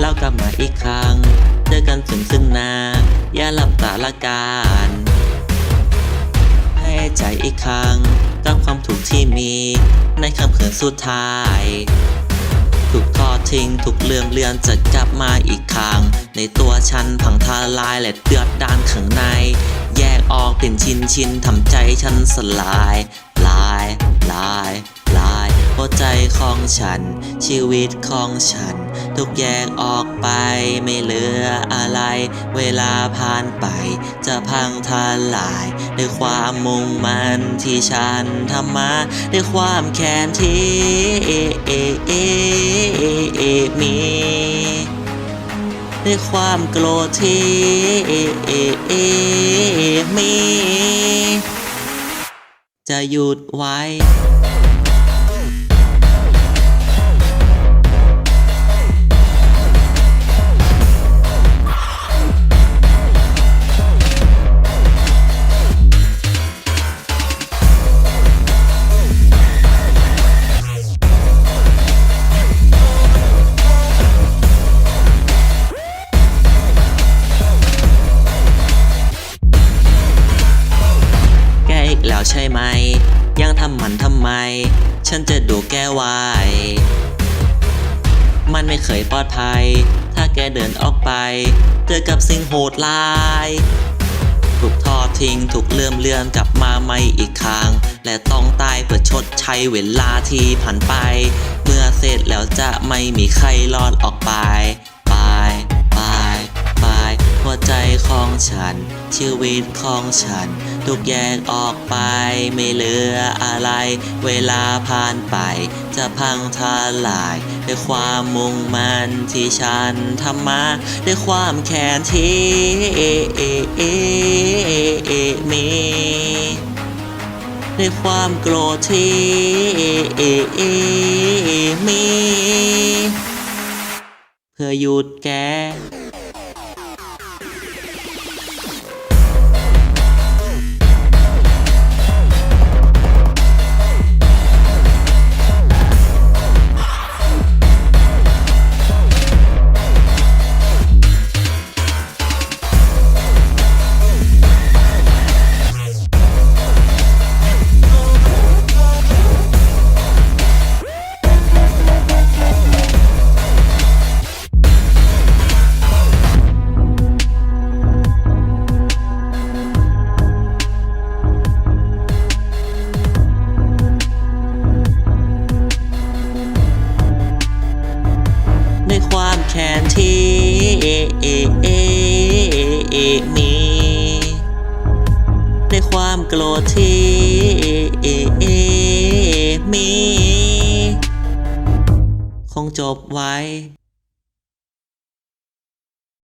เรากลับมาอีกครั้ง เจอกันซึ่งซึ่งนาอย่าหลับตาละกันให้ใจอีกครั้งกับความถูกที่มี ในคำเขินสุดท้ายถูกทอดทิ้งถูกเลื่อมเลือนจะกลับมาอีกครั้ง ในตัวฉันพังทลายและเดือดดานข้างใน แยกออกเป็นชิ้นชิ้นทำใจฉันสลายลายลายลายหัวใจของฉัน ชีวิตของฉัน ถูกแยกออกไปไม่เหลืออะไร เวลาผ่านไป จะพังทลาย ด้วยความมุ่งมั่นที่ฉันทำมาด้วยความแค้นที่มีด้วยความโกรธที่มี จะหยุดไว้ แล้วใช่ไหม ยังทำมันทำไม ฉันจะดูแกไว้มันไม่เคยปลอดภัย ถ้าแกเดินออกไป เจอกับสิ่งโหดร้าย ถูกทอดทิ้ง ถูกเลื่อมเลือนกลับมาไม่อีกครั้ง และต้องตายเพื่อชดใช้เวลาที่ผ่านไป เมื่อเสร็จแล้วจะไม่มีใครรอดออกไป หัวใจของฉัน ชีวิตของฉัน ถูกแยกออกไปไม่เหลืออะไร เวลาผ่านไป จะพังทลายด้วยความมุ่งมั่นที่ฉันทำมาด้วยความแค้นที่มีด้วยความโกรธที่มีเพื่อหยุดแก แทนที่มีด้วยความโกรธที่มีคงจบไว้